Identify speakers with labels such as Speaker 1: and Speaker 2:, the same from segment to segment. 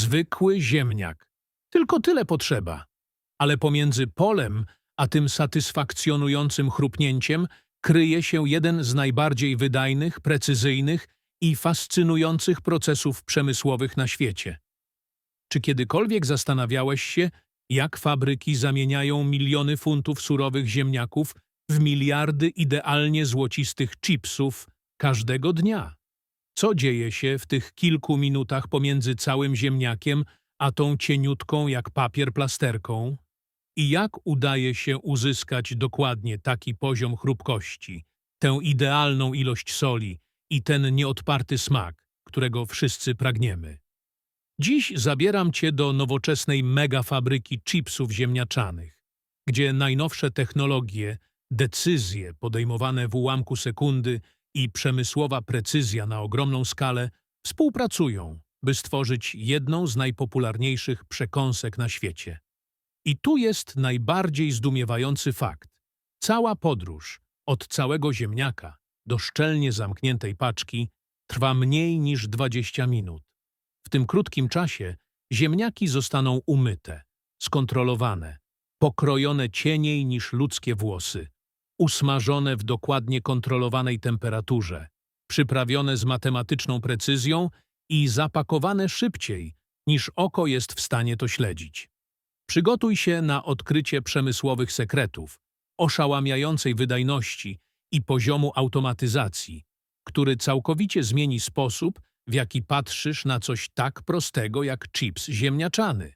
Speaker 1: Zwykły ziemniak. Tylko tyle potrzeba. Ale pomiędzy polem a tym satysfakcjonującym chrupnięciem kryje się jeden z najbardziej wydajnych, precyzyjnych i fascynujących procesów przemysłowych na świecie. Czy kiedykolwiek zastanawiałeś się, jak fabryki zamieniają miliony funtów surowych ziemniaków w miliardy idealnie złocistych chipsów każdego dnia? Co dzieje się w tych kilku minutach pomiędzy całym ziemniakiem a tą cieniutką jak papier plasterką? I jak udaje się uzyskać dokładnie taki poziom chrupkości, tę idealną ilość soli i ten nieodparty smak, którego wszyscy pragniemy? Dziś zabieram Cię do nowoczesnej megafabryki chipsów ziemniaczanych, gdzie najnowsze technologie, decyzje podejmowane w ułamku sekundy i przemysłowa precyzja na ogromną skalę współpracują, by stworzyć jedną z najpopularniejszych przekąsek na świecie. I tu jest najbardziej zdumiewający fakt. Cała podróż od całego ziemniaka do szczelnie zamkniętej paczki trwa mniej niż 20 minut. W tym krótkim czasie ziemniaki zostaną umyte, skontrolowane, pokrojone cieniej niż ludzkie włosy, usmażone w dokładnie kontrolowanej temperaturze, przyprawione z matematyczną precyzją i zapakowane szybciej, niż oko jest w stanie to śledzić. Przygotuj się na odkrycie przemysłowych sekretów, oszałamiającej wydajności i poziomu automatyzacji, który całkowicie zmieni sposób, w jaki patrzysz na coś tak prostego jak chips ziemniaczany.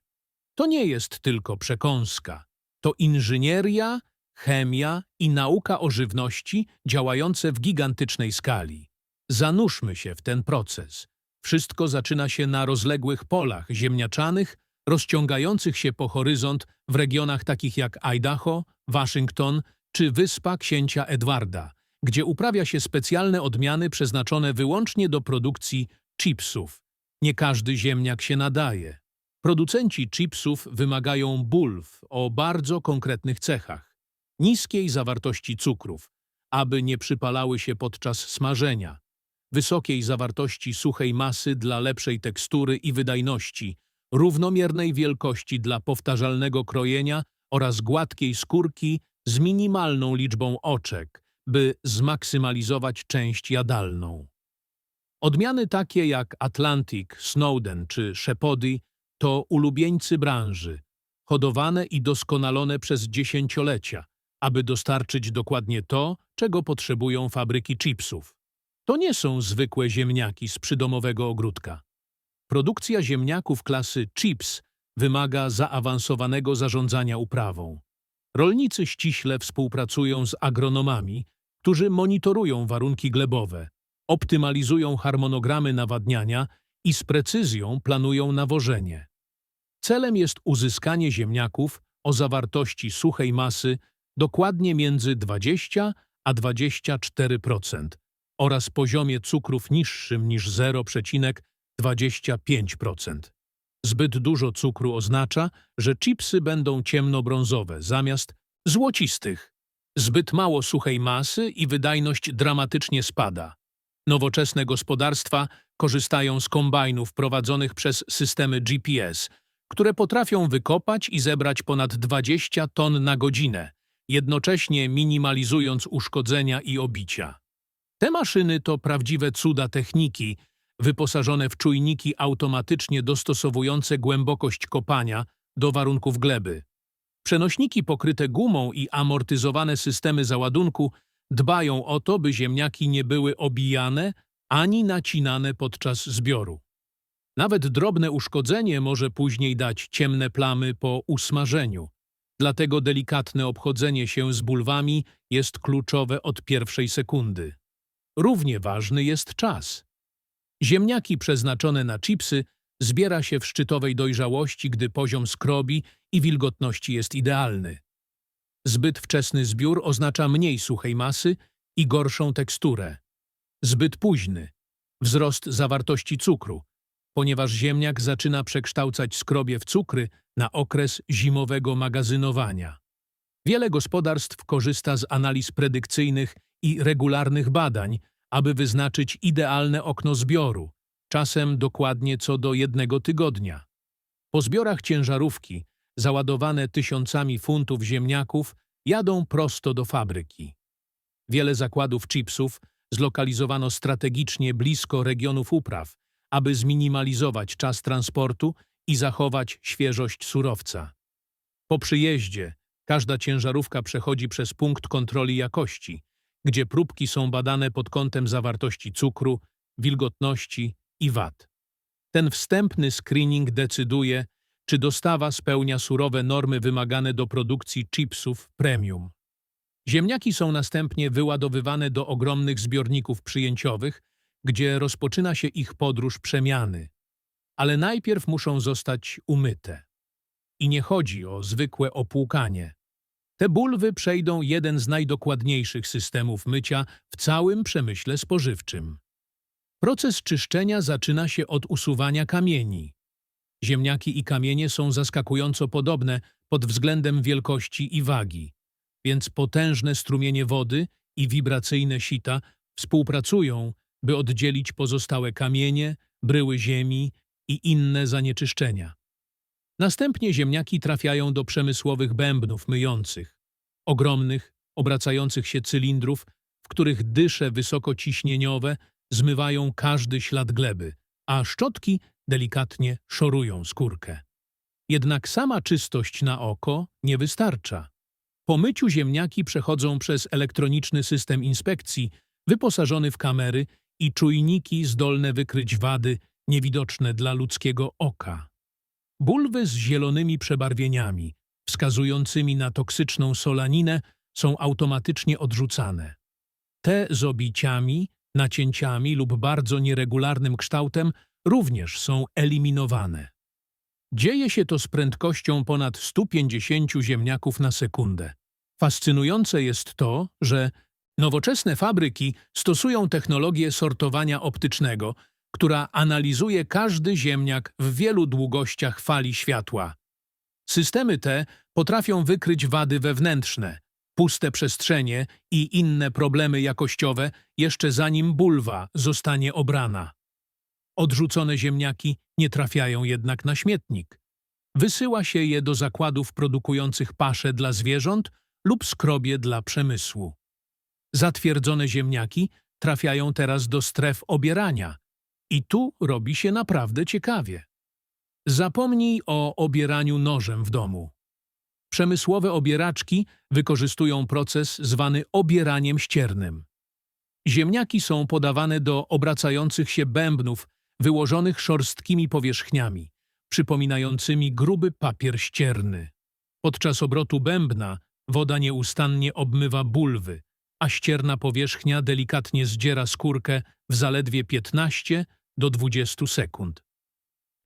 Speaker 1: To nie jest tylko przekąska. To inżynieria, chemia i nauka o żywności działające w gigantycznej skali. Zanurzmy się w ten proces. Wszystko zaczyna się na rozległych polach ziemniaczanych, rozciągających się po horyzont w regionach takich jak Idaho, Waszyngton czy Wyspa Księcia Edwarda, gdzie uprawia się specjalne odmiany przeznaczone wyłącznie do produkcji chipsów. Nie każdy ziemniak się nadaje. Producenci chipsów wymagają bulw o bardzo konkretnych cechach. Niskiej zawartości cukrów, aby nie przypalały się podczas smażenia. Wysokiej zawartości suchej masy dla lepszej tekstury i wydajności, równomiernej wielkości dla powtarzalnego krojenia oraz gładkiej skórki z minimalną liczbą oczek, by zmaksymalizować część jadalną. Odmiany takie jak Atlantic, Snowden czy Shepody to ulubieńcy branży, hodowane i doskonalone przez dziesięciolecia, aby dostarczyć dokładnie to, czego potrzebują fabryki chipsów. To nie są zwykłe ziemniaki z przydomowego ogródka. Produkcja ziemniaków klasy chips wymaga zaawansowanego zarządzania uprawą. Rolnicy ściśle współpracują z agronomami, którzy monitorują warunki glebowe, optymalizują harmonogramy nawadniania i z precyzją planują nawożenie. Celem jest uzyskanie ziemniaków o zawartości suchej masy dokładnie między 20 a 24% oraz poziomie cukrów niższym niż 0,25%. Zbyt dużo cukru oznacza, że chipsy będą ciemnobrązowe zamiast złocistych. Zbyt mało suchej masy i wydajność dramatycznie spada. Nowoczesne gospodarstwa korzystają z kombajnów prowadzonych przez systemy GPS, które potrafią wykopać i zebrać ponad 20 ton na godzinę, jednocześnie minimalizując uszkodzenia i obicia. Te maszyny to prawdziwe cuda techniki, wyposażone w czujniki automatycznie dostosowujące głębokość kopania do warunków gleby. Przenośniki pokryte gumą i amortyzowane systemy załadunku dbają o to, by ziemniaki nie były obijane ani nacinane podczas zbioru. Nawet drobne uszkodzenie może później dać ciemne plamy po usmażeniu. Dlatego delikatne obchodzenie się z bulwami jest kluczowe od pierwszej sekundy. Równie ważny jest czas. Ziemniaki przeznaczone na chipsy zbiera się w szczytowej dojrzałości, gdy poziom skrobi i wilgotności jest idealny. Zbyt wczesny zbiór oznacza mniej suchej masy i gorszą teksturę. Zbyt późny wzrost zawartości cukru, ponieważ ziemniak zaczyna przekształcać skrobie w cukry na okres zimowego magazynowania. Wiele gospodarstw korzysta z analiz predykcyjnych i regularnych badań, aby wyznaczyć idealne okno zbioru, czasem dokładnie co do jednego tygodnia. Po zbiorach ciężarówki, załadowane tysiącami funtów ziemniaków, jadą prosto do fabryki. Wiele zakładów chipsów zlokalizowano strategicznie blisko regionów upraw, aby zminimalizować czas transportu i zachować świeżość surowca. Po przyjeździe każda ciężarówka przechodzi przez punkt kontroli jakości, gdzie próbki są badane pod kątem zawartości cukru, wilgotności i wad. Ten wstępny screening decyduje, czy dostawa spełnia surowe normy wymagane do produkcji chipsów premium. Ziemniaki są następnie wyładowywane do ogromnych zbiorników przyjęciowych, gdzie rozpoczyna się ich podróż przemiany. Ale najpierw muszą zostać umyte. I nie chodzi o zwykłe opłukanie. Te bulwy przejdą jeden z najdokładniejszych systemów mycia w całym przemyśle spożywczym. Proces czyszczenia zaczyna się od usuwania kamieni. Ziemniaki i kamienie są zaskakująco podobne pod względem wielkości i wagi, więc potężne strumienie wody i wibracyjne sita współpracują, by oddzielić pozostałe kamienie, bryły ziemi i inne zanieczyszczenia. Następnie ziemniaki trafiają do przemysłowych bębnów myjących, ogromnych, obracających się cylindrów, w których dysze wysokociśnieniowe zmywają każdy ślad gleby, a szczotki delikatnie szorują skórkę. Jednak sama czystość na oko nie wystarcza. Po myciu ziemniaki przechodzą przez elektroniczny system inspekcji, wyposażony w kamery i czujniki zdolne wykryć wady niewidoczne dla ludzkiego oka. Bulwy z zielonymi przebarwieniami, wskazującymi na toksyczną solaninę, są automatycznie odrzucane. Te z obiciami, nacięciami lub bardzo nieregularnym kształtem również są eliminowane. Dzieje się to z prędkością ponad 150 ziemniaków na sekundę. Fascynujące jest to, że nowoczesne fabryki stosują technologię sortowania optycznego, która analizuje każdy ziemniak w wielu długościach fali światła. Systemy te potrafią wykryć wady wewnętrzne, puste przestrzenie i inne problemy jakościowe jeszcze zanim bulwa zostanie obrana. Odrzucone ziemniaki nie trafiają jednak na śmietnik. Wysyła się je do zakładów produkujących pasze dla zwierząt lub skrobie dla przemysłu. Zatwierdzone ziemniaki trafiają teraz do stref obierania i tu robi się naprawdę ciekawie. Zapomnij o obieraniu nożem w domu. Przemysłowe obieraczki wykorzystują proces zwany obieraniem ściernym. Ziemniaki są podawane do obracających się bębnów wyłożonych szorstkimi powierzchniami, przypominającymi gruby papier ścierny. Podczas obrotu bębna woda nieustannie obmywa bulwy, a ścierna powierzchnia delikatnie zdziera skórkę w zaledwie 15 do 20 sekund.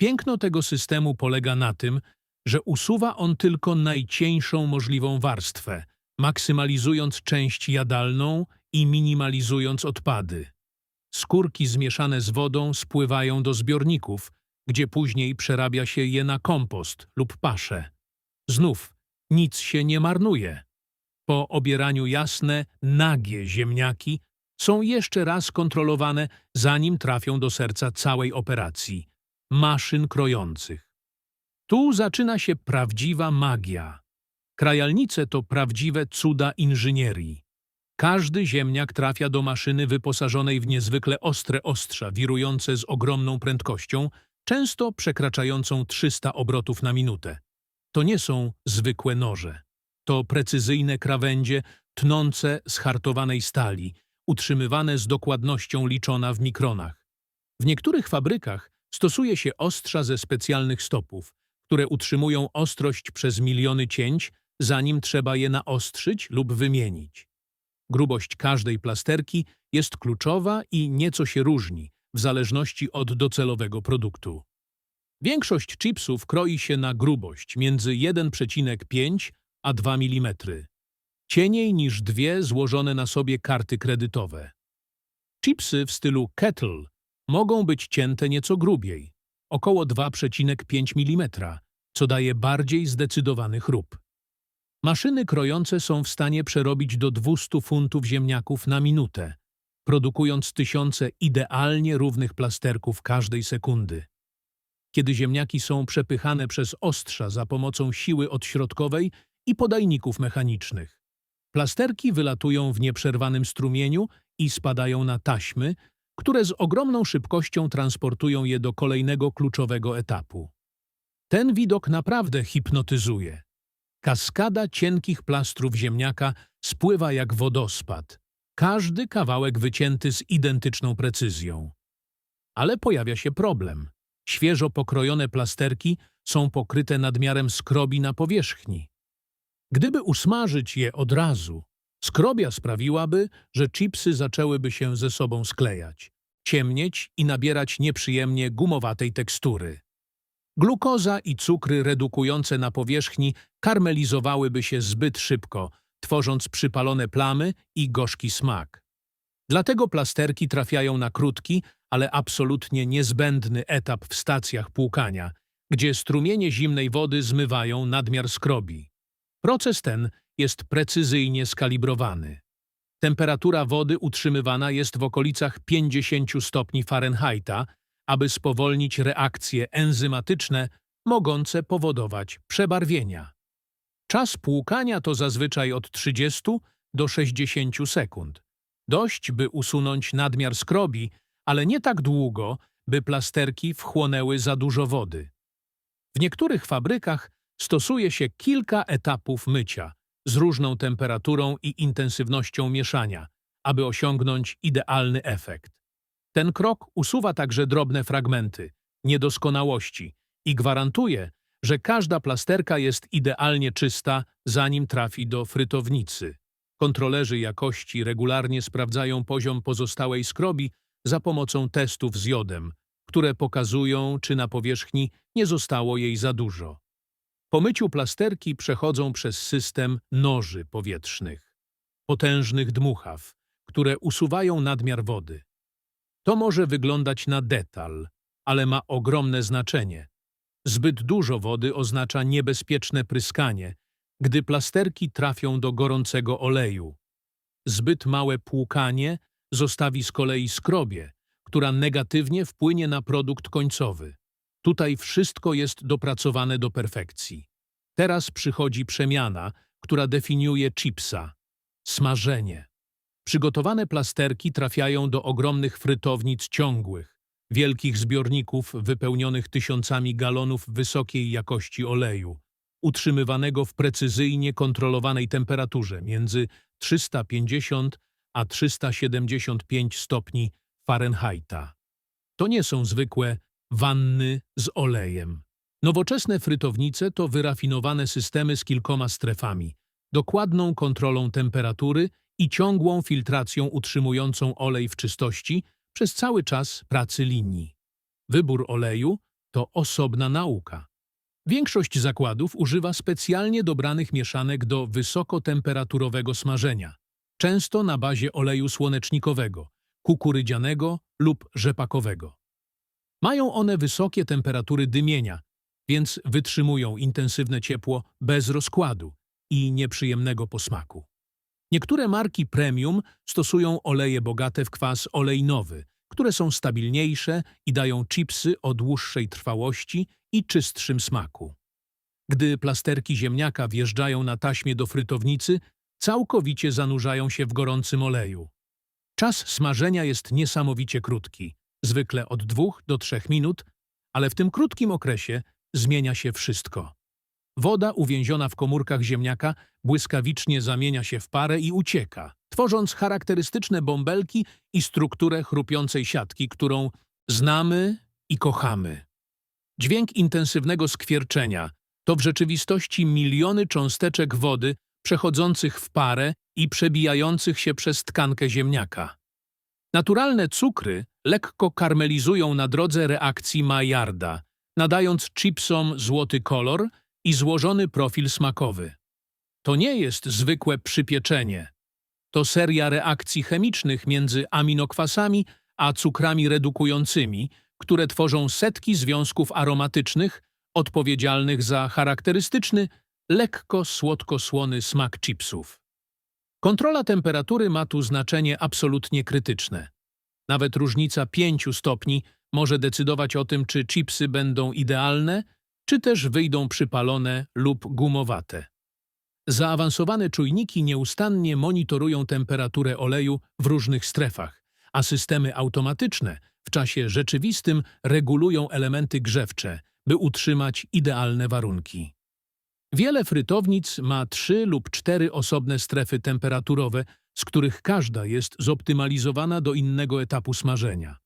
Speaker 1: Piękno tego systemu polega na tym, że usuwa on tylko najcieńszą możliwą warstwę, maksymalizując część jadalną i minimalizując odpady. Skórki zmieszane z wodą spływają do zbiorników, gdzie później przerabia się je na kompost lub paszę. Znów nic się nie marnuje. Po obieraniu jasne, nagie ziemniaki są jeszcze raz kontrolowane, zanim trafią do serca całej operacji maszyn krojących. Tu zaczyna się prawdziwa magia. Krajalnice to prawdziwe cuda inżynierii. Każdy ziemniak trafia do maszyny wyposażonej w niezwykle ostre ostrza, wirujące z ogromną prędkością, często przekraczającą 300 obrotów na minutę. To nie są zwykłe noże. To precyzyjne krawędzie tnące z hartowanej stali, utrzymywane z dokładnością liczona w mikronach. W niektórych fabrykach stosuje się ostrza ze specjalnych stopów, które utrzymują ostrość przez miliony cięć, zanim trzeba je naostrzyć lub wymienić. Grubość każdej plasterki jest kluczowa i nieco się różni, w zależności od docelowego produktu. Większość chipsów kroi się na grubość między 1,5 a 2 mm. Cieniej niż dwie złożone na sobie karty kredytowe. Chipsy w stylu kettle mogą być cięte nieco grubiej, około 2,5 mm, co daje bardziej zdecydowany chrób. Maszyny krojące są w stanie przerobić do 200 funtów ziemniaków na minutę, produkując tysiące idealnie równych plasterków każdej sekundy. kiedy ziemniaki są przepychane przez ostrza za pomocą siły odśrodkowej i podajników mechanicznych. Plasterki wylatują w nieprzerwanym strumieniu i spadają na taśmy, które z ogromną szybkością transportują je do kolejnego kluczowego etapu. Ten widok naprawdę hipnotyzuje. Kaskada cienkich plastrów ziemniaka spływa jak wodospad, każdy kawałek wycięty z identyczną precyzją. Ale pojawia się problem. Świeżo pokrojone plasterki są pokryte nadmiarem skrobi na powierzchni. Gdyby usmażyć je od razu, skrobia sprawiłaby, że chipsy zaczęłyby się ze sobą sklejać, ciemnieć i nabierać nieprzyjemnie gumowatej tekstury. Glukoza i cukry redukujące na powierzchni karmelizowałyby się zbyt szybko, tworząc przypalone plamy i gorzki smak. Dlatego plasterki trafiają na krótki, ale absolutnie niezbędny etap w stacjach płukania, gdzie strumienie zimnej wody zmywają nadmiar skrobi. Proces ten jest precyzyjnie skalibrowany. Temperatura wody utrzymywana jest w okolicach 50 stopni Fahrenheita, aby spowolnić reakcje enzymatyczne mogące powodować przebarwienia. Czas płukania to zazwyczaj od 30 do 60 sekund. Dość, by usunąć nadmiar skrobi, ale nie tak długo, by plasterki wchłonęły za dużo wody. W niektórych fabrykach stosuje się kilka etapów mycia z różną temperaturą i intensywnością mieszania, aby osiągnąć idealny efekt. Ten krok usuwa także drobne fragmenty, niedoskonałości i gwarantuje, że każda plasterka jest idealnie czysta, zanim trafi do frytownicy. Kontrolerzy jakości regularnie sprawdzają poziom pozostałej skrobi za pomocą testów z jodem, które pokazują, czy na powierzchni nie zostało jej za dużo. Po myciu plasterki przechodzą przez system noży powietrznych, potężnych dmuchaw, które usuwają nadmiar wody. To może wyglądać na detal, ale ma ogromne znaczenie. Zbyt dużo wody oznacza niebezpieczne pryskanie, gdy plasterki trafią do gorącego oleju. Zbyt małe płukanie zostawi z kolei skrobie, która negatywnie wpłynie na produkt końcowy. Tutaj wszystko jest dopracowane do perfekcji. Teraz przychodzi przemiana, która definiuje chipsa – smażenie. Przygotowane plasterki trafiają do ogromnych frytownic ciągłych, wielkich zbiorników wypełnionych tysiącami galonów wysokiej jakości oleju, utrzymywanego w precyzyjnie kontrolowanej temperaturze między 350 a 375 stopni Fahrenheita. To nie są zwykłe wanny z olejem. Nowoczesne frytownice to wyrafinowane systemy z kilkoma strefami, dokładną kontrolą temperatury i ciągłą filtracją utrzymującą olej w czystości przez cały czas pracy linii. Wybór oleju to osobna nauka. Większość zakładów używa specjalnie dobranych mieszanek do wysokotemperaturowego smażenia, często na bazie oleju słonecznikowego, kukurydzianego lub rzepakowego. Mają one wysokie temperatury dymienia, więc wytrzymują intensywne ciepło bez rozkładu i nieprzyjemnego posmaku. Niektóre marki premium stosują oleje bogate w kwas olejnowy, które są stabilniejsze i dają chipsy o dłuższej trwałości i czystszym smaku. Gdy plasterki ziemniaka wjeżdżają na taśmie do frytownicy, całkowicie zanurzają się w gorącym oleju. Czas smażenia jest niesamowicie krótki, zwykle od dwóch do trzech minut, ale w tym krótkim okresie zmienia się wszystko. Woda uwięziona w komórkach ziemniaka błyskawicznie zamienia się w parę i ucieka, tworząc charakterystyczne bąbelki i strukturę chrupiącej siatki, którą znamy i kochamy. Dźwięk intensywnego skwierczenia to w rzeczywistości miliony cząsteczek wody przechodzących w parę i przebijających się przez tkankę ziemniaka. Naturalne cukry lekko karmelizują na drodze reakcji Maillarda, nadając chipsom złoty kolor i złożony profil smakowy. To nie jest zwykłe przypieczenie. To seria reakcji chemicznych między aminokwasami a cukrami redukującymi, które tworzą setki związków aromatycznych odpowiedzialnych za charakterystyczny, lekko słodko-słony smak chipsów. Kontrola temperatury ma tu znaczenie absolutnie krytyczne. Nawet różnica 5 stopni może decydować o tym, czy chipsy będą idealne, czy też wyjdą przypalone lub gumowate. Zaawansowane czujniki nieustannie monitorują temperaturę oleju w różnych strefach, a systemy automatyczne w czasie rzeczywistym regulują elementy grzewcze, by utrzymać idealne warunki. Wiele frytownic ma trzy lub cztery osobne strefy temperaturowe, z których każda jest zoptymalizowana do innego etapu smażenia.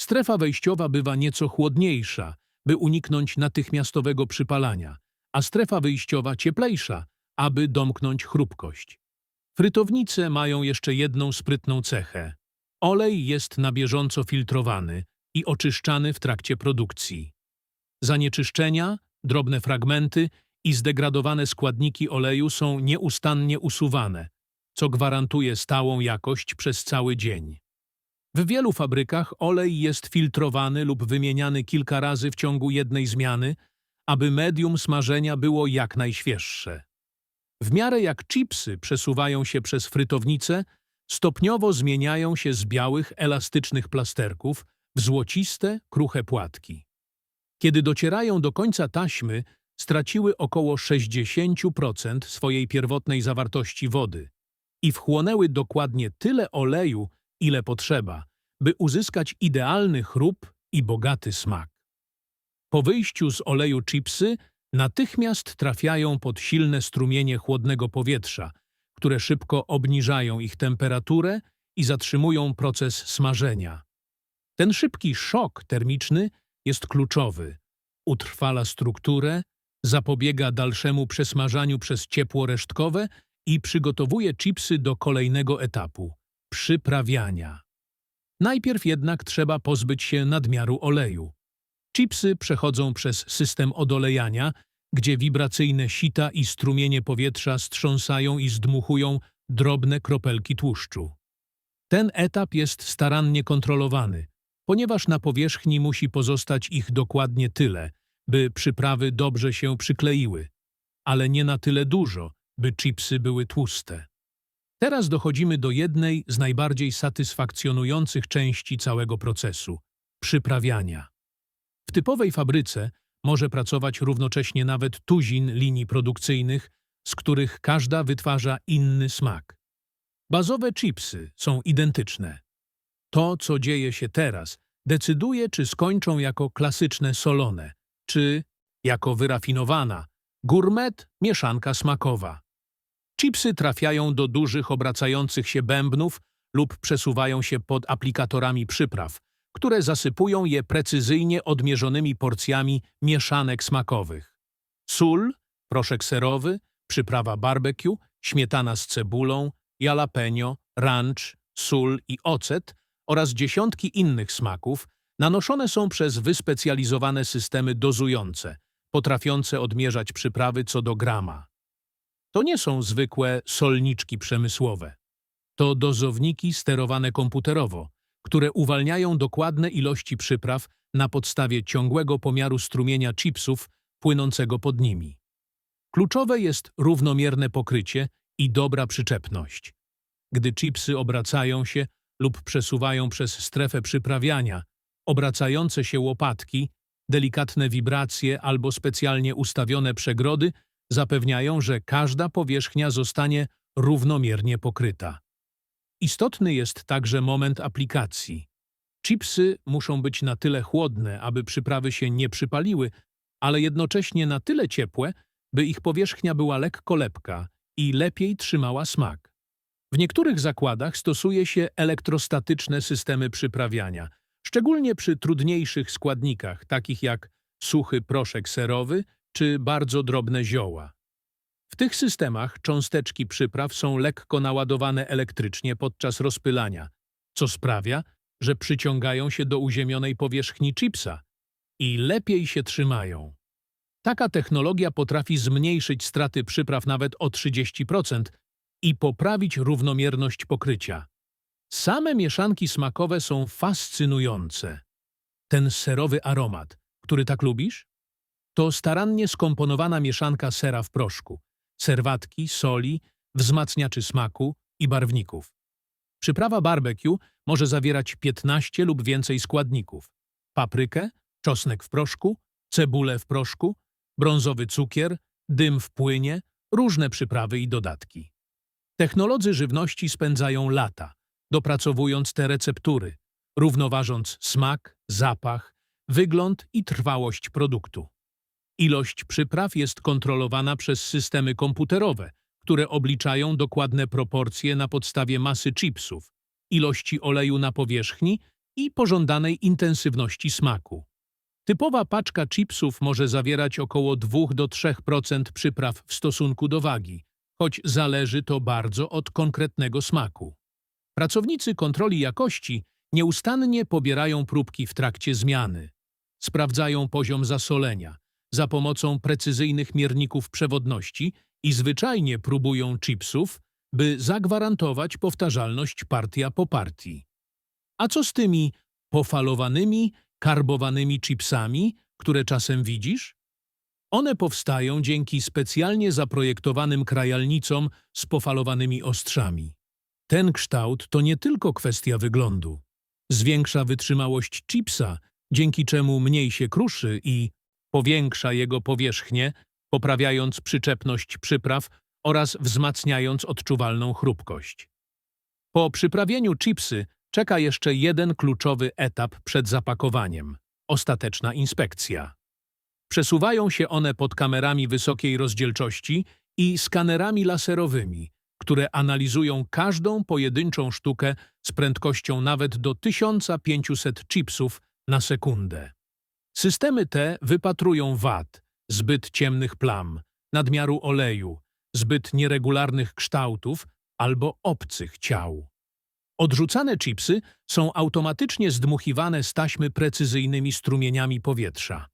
Speaker 1: Strefa wejściowa bywa nieco chłodniejsza, by uniknąć natychmiastowego przypalania, a strefa wyjściowa cieplejsza, aby domknąć chrupkość. Frytownice mają jeszcze jedną sprytną cechę. Olej jest na bieżąco filtrowany i oczyszczany w trakcie produkcji. Zanieczyszczenia, drobne fragmenty i zdegradowane składniki oleju są nieustannie usuwane, co gwarantuje stałą jakość przez cały dzień. W wielu fabrykach olej jest filtrowany lub wymieniany kilka razy w ciągu jednej zmiany, aby medium smażenia było jak najświeższe. W miarę jak chipsy przesuwają się przez frytownicę, stopniowo zmieniają się z białych, elastycznych plasterków w złociste, kruche płatki. Kiedy docierają do końca taśmy, straciły około 60% swojej pierwotnej zawartości wody i wchłonęły dokładnie tyle oleju, ile potrzeba, by uzyskać idealny chrup i bogaty smak. Po wyjściu z oleju chipsy natychmiast trafiają pod silne strumienie chłodnego powietrza, które szybko obniżają ich temperaturę i zatrzymują proces smażenia. Ten szybki szok termiczny jest kluczowy. Utrwala strukturę, zapobiega dalszemu przesmażaniu przez ciepło resztkowe i przygotowuje chipsy do kolejnego etapu – przyprawiania. Najpierw jednak trzeba pozbyć się nadmiaru oleju. Chipsy przechodzą przez system odolejania, gdzie wibracyjne sita i strumienie powietrza strząsają i zdmuchują drobne kropelki tłuszczu. Ten etap jest starannie kontrolowany, ponieważ na powierzchni musi pozostać ich dokładnie tyle, by przyprawy dobrze się przykleiły, ale nie na tyle dużo, by chipsy były tłuste. Teraz dochodzimy do jednej z najbardziej satysfakcjonujących części całego procesu – przyprawiania. W typowej fabryce może pracować równocześnie nawet tuzin linii produkcyjnych, z których każda wytwarza inny smak. Bazowe chipsy są identyczne. To, co dzieje się teraz, decyduje, czy skończą jako klasyczne solone, czy jako wyrafinowana, gourmet mieszanka smakowa. Chipsy trafiają do dużych obracających się bębnów lub przesuwają się pod aplikatorami przypraw, które zasypują je precyzyjnie odmierzonymi porcjami mieszanek smakowych. Sól, proszek serowy, przyprawa barbecue, śmietana z cebulą, jalapeno, ranch, sól i ocet oraz dziesiątki innych smaków nanoszone są przez wyspecjalizowane systemy dozujące, potrafiące odmierzać przyprawy co do grama. To nie są zwykłe solniczki przemysłowe. To dozowniki sterowane komputerowo, które uwalniają dokładne ilości przypraw na podstawie ciągłego pomiaru strumienia chipsów płynącego pod nimi. Kluczowe jest równomierne pokrycie i dobra przyczepność. Gdy chipsy obracają się lub przesuwają przez strefę przyprawiania, obracające się łopatki, delikatne wibracje albo specjalnie ustawione przegrody zapewniają, że każda powierzchnia zostanie równomiernie pokryta. Istotny jest także moment aplikacji. Chipsy muszą być na tyle chłodne, aby przyprawy się nie przypaliły, ale jednocześnie na tyle ciepłe, by ich powierzchnia była lekko lepka i lepiej trzymała smak. W niektórych zakładach stosuje się elektrostatyczne systemy przyprawiania, szczególnie przy trudniejszych składnikach, takich jak suchy proszek serowy czy bardzo drobne zioła. W tych systemach cząsteczki przypraw są lekko naładowane elektrycznie podczas rozpylania, co sprawia, że przyciągają się do uziemionej powierzchni chipsa i lepiej się trzymają. Taka technologia potrafi zmniejszyć straty przypraw nawet o 30% i poprawić równomierność pokrycia. Same mieszanki smakowe są fascynujące. Ten serowy aromat, który tak lubisz? To starannie skomponowana mieszanka sera w proszku, serwatki, soli, wzmacniaczy smaku i barwników. Przyprawa barbecue może zawierać 15 lub więcej składników. paprykę, czosnek w proszku, cebulę w proszku, brązowy cukier, dym w płynie, różne przyprawy i dodatki. Technolodzy żywności spędzają lata, dopracowując te receptury, równoważąc smak, zapach, wygląd i trwałość produktu. Ilość przypraw jest kontrolowana przez systemy komputerowe, które obliczają dokładne proporcje na podstawie masy chipsów, ilości oleju na powierzchni i pożądanej intensywności smaku. Typowa paczka chipsów może zawierać około 2 do 3% przypraw w stosunku do wagi, choć zależy to bardzo od konkretnego smaku. Pracownicy kontroli jakości nieustannie pobierają próbki w trakcie zmiany. Sprawdzają poziom zasolenia za pomocą precyzyjnych mierników przewodności i zwyczajnie próbują chipsów, by zagwarantować powtarzalność partia po partii. A co z tymi pofalowanymi, karbowanymi chipsami, które czasem widzisz? One powstają dzięki specjalnie zaprojektowanym krajalnicom z pofalowanymi ostrzami. Ten kształt to nie tylko kwestia wyglądu. Zwiększa wytrzymałość chipsa, dzięki czemu mniej się kruszy i powiększa jego powierzchnię, poprawiając przyczepność przypraw oraz wzmacniając odczuwalną chrupkość. Po przyprawieniu chipsy czeka jeszcze jeden kluczowy etap przed zapakowaniem – ostateczna inspekcja. Przesuwają się one pod kamerami wysokiej rozdzielczości i skanerami laserowymi, które analizują każdą pojedynczą sztukę z prędkością nawet do 1500 chipsów na sekundę. Systemy te wypatrują wad, zbyt ciemnych plam, nadmiaru oleju, zbyt nieregularnych kształtów albo obcych ciał. Odrzucane chipsy są automatycznie zdmuchiwane z taśmy precyzyjnymi strumieniami powietrza.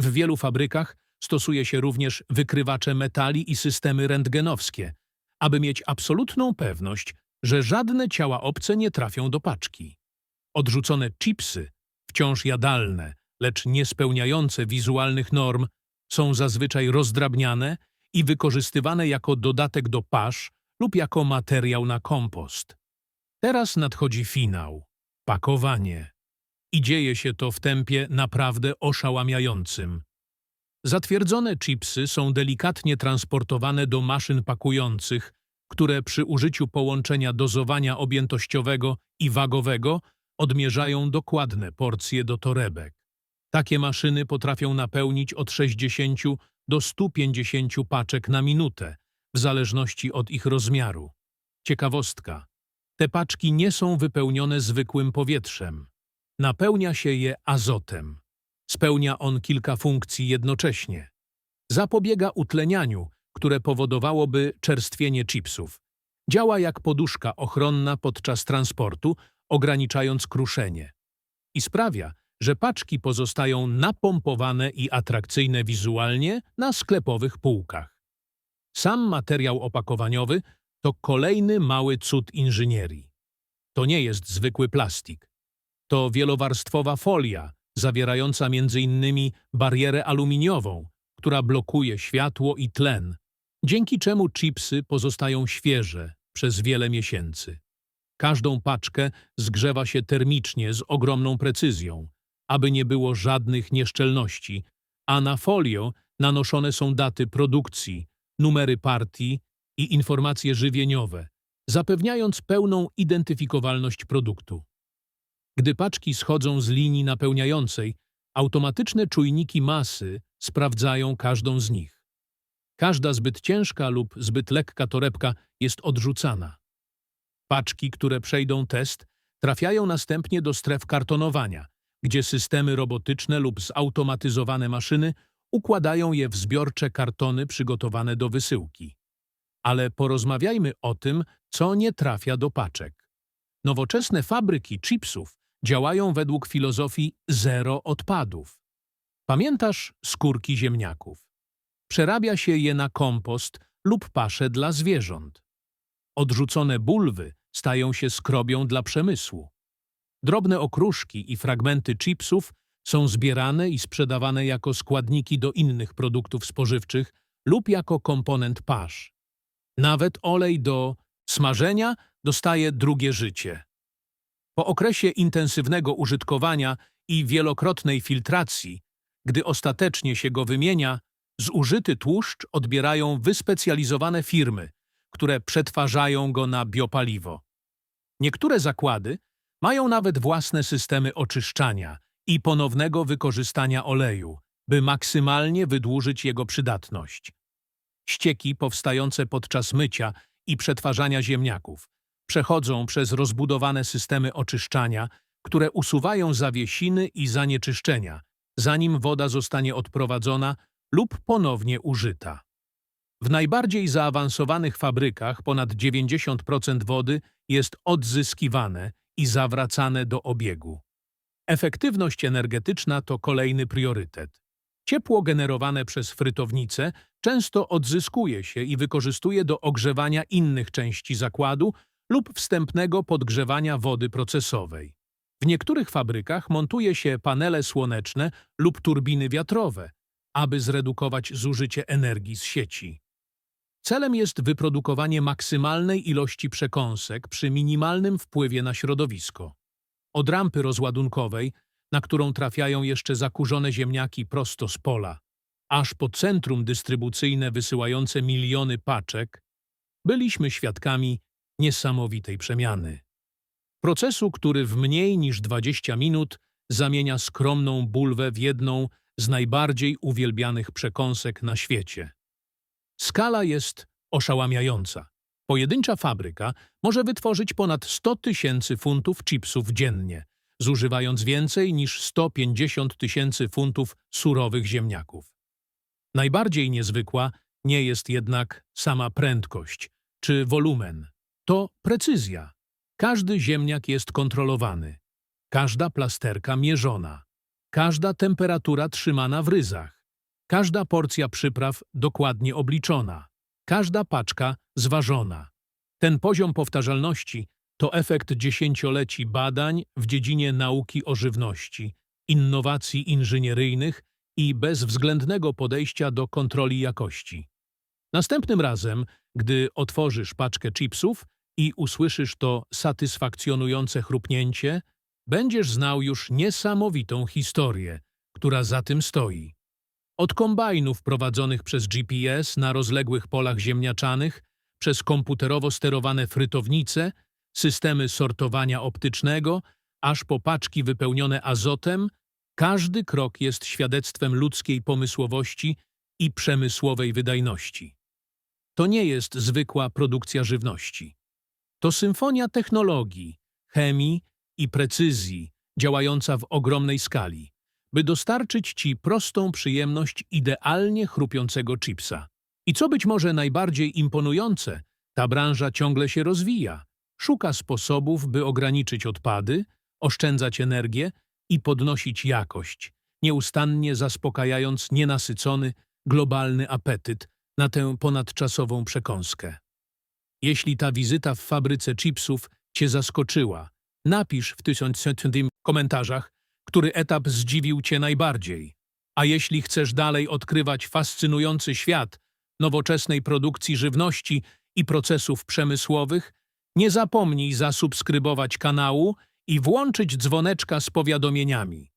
Speaker 1: W wielu fabrykach stosuje się również wykrywacze metali i systemy rentgenowskie, aby mieć absolutną pewność, że żadne ciała obce nie trafią do paczki. Odrzucone chipsy, wciąż jadalne, lecz niespełniające wizualnych norm, są zazwyczaj rozdrabniane i wykorzystywane jako dodatek do pasz lub jako materiał na kompost. Teraz nadchodzi finał – pakowanie. I dzieje się to w tempie naprawdę oszałamiającym. Zatwierdzone chipsy są delikatnie transportowane do maszyn pakujących, które przy użyciu połączenia dozowania objętościowego i wagowego odmierzają dokładne porcje do torebek. Takie maszyny potrafią napełnić od 60 do 150 paczek na minutę, w zależności od ich rozmiaru. Ciekawostka. Te paczki nie są wypełnione zwykłym powietrzem. Napełnia się je azotem. Spełnia on kilka funkcji jednocześnie. Zapobiega utlenianiu, które powodowałoby czerstwienie chipsów. Działa jak poduszka ochronna podczas transportu, ograniczając kruszenie. I sprawia, że paczki pozostają napompowane i atrakcyjne wizualnie na sklepowych półkach. Sam materiał opakowaniowy to kolejny mały cud inżynierii. To nie jest zwykły plastik. To wielowarstwowa folia, zawierająca m.in. barierę aluminiową, która blokuje światło i tlen, dzięki czemu chipsy pozostają świeże przez wiele miesięcy. Każdą paczkę zgrzewa się termicznie z ogromną precyzją, aby nie było żadnych nieszczelności, a na folio nanoszone są daty produkcji, numery partii i informacje żywieniowe, zapewniając pełną identyfikowalność produktu. Gdy paczki schodzą z linii napełniającej, automatyczne czujniki masy sprawdzają każdą z nich. Każda zbyt ciężka lub zbyt lekka torebka jest odrzucana. Paczki, które przejdą test, trafiają następnie do stref kartonowania, gdzie systemy robotyczne lub zautomatyzowane maszyny układają je w zbiorcze kartony przygotowane do wysyłki. Ale porozmawiajmy o tym, co nie trafia do paczek. Nowoczesne fabryki chipsów działają według filozofii zero odpadów. Pamiętasz skórki ziemniaków? Przerabia się je na kompost lub paszę dla zwierząt. Odrzucone bulwy stają się skrobią dla przemysłu. Drobne okruszki i fragmenty chipsów są zbierane i sprzedawane jako składniki do innych produktów spożywczych lub jako komponent pasz. Nawet olej do smażenia dostaje drugie życie. Po okresie intensywnego użytkowania i wielokrotnej filtracji, gdy ostatecznie się go wymienia, zużyty tłuszcz odbierają wyspecjalizowane firmy, które przetwarzają go na biopaliwo. Niektóre zakłady mają nawet własne systemy oczyszczania i ponownego wykorzystania oleju, by maksymalnie wydłużyć jego przydatność. Ścieki powstające podczas mycia i przetwarzania ziemniaków przechodzą przez rozbudowane systemy oczyszczania, które usuwają zawiesiny i zanieczyszczenia, zanim woda zostanie odprowadzona lub ponownie użyta. W najbardziej zaawansowanych fabrykach ponad 90% wody jest odzyskiwane i zawracane do obiegu. Efektywność energetyczna to kolejny priorytet. Ciepło generowane przez frytownicę często odzyskuje się i wykorzystuje do ogrzewania innych części zakładu lub wstępnego podgrzewania wody procesowej. W niektórych fabrykach montuje się panele słoneczne lub turbiny wiatrowe, aby zredukować zużycie energii z sieci. Celem jest wyprodukowanie maksymalnej ilości przekąsek przy minimalnym wpływie na środowisko. Od rampy rozładunkowej, na którą trafiają jeszcze zakurzone ziemniaki prosto z pola, aż po centrum dystrybucyjne wysyłające miliony paczek, byliśmy świadkami niesamowitej przemiany. Procesu, który w mniej niż 20 minut zamienia skromną bulwę w jedną z najbardziej uwielbianych przekąsek na świecie. Skala jest oszałamiająca. Pojedyncza fabryka może wytworzyć ponad 100 tysięcy funtów chipsów dziennie, zużywając więcej niż 150 tysięcy funtów surowych ziemniaków. Najbardziej niezwykła nie jest jednak sama prędkość czy wolumen. To precyzja. Każdy ziemniak jest kontrolowany, każda plasterka mierzona, każda temperatura trzymana w ryzach, każda porcja przypraw dokładnie obliczona, każda paczka zważona. Ten poziom powtarzalności to efekt dziesięcioleci badań w dziedzinie nauki o żywności, innowacji inżynieryjnych i bezwzględnego podejścia do kontroli jakości. Następnym razem, gdy otworzysz paczkę chipsów i usłyszysz to satysfakcjonujące chrupnięcie, będziesz znał już niesamowitą historię, która za tym stoi. Od kombajnów prowadzonych przez GPS na rozległych polach ziemniaczanych, przez komputerowo sterowane frytownice, systemy sortowania optycznego, aż po paczki wypełnione azotem, każdy krok jest świadectwem ludzkiej pomysłowości i przemysłowej wydajności. To nie jest zwykła produkcja żywności. To symfonia technologii, chemii i precyzji działająca w ogromnej skali, by dostarczyć Ci prostą przyjemność idealnie chrupiącego chipsa. I co być może najbardziej imponujące, ta branża ciągle się rozwija, szuka sposobów, by ograniczyć odpady, oszczędzać energię i podnosić jakość, nieustannie zaspokajając nienasycony, globalny apetyt na tę ponadczasową przekąskę. Jeśli ta wizyta w fabryce chipsów Cię zaskoczyła, napisz w tysiącsetnym komentarzach, który etap zdziwił Cię najbardziej. A jeśli chcesz dalej odkrywać fascynujący świat nowoczesnej produkcji żywności i procesów przemysłowych, nie zapomnij zasubskrybować kanału i włączyć dzwoneczka z powiadomieniami.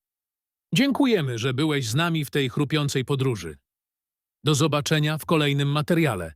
Speaker 1: Dziękujemy, że byłeś z nami w tej chrupiącej podróży. Do zobaczenia w kolejnym materiale.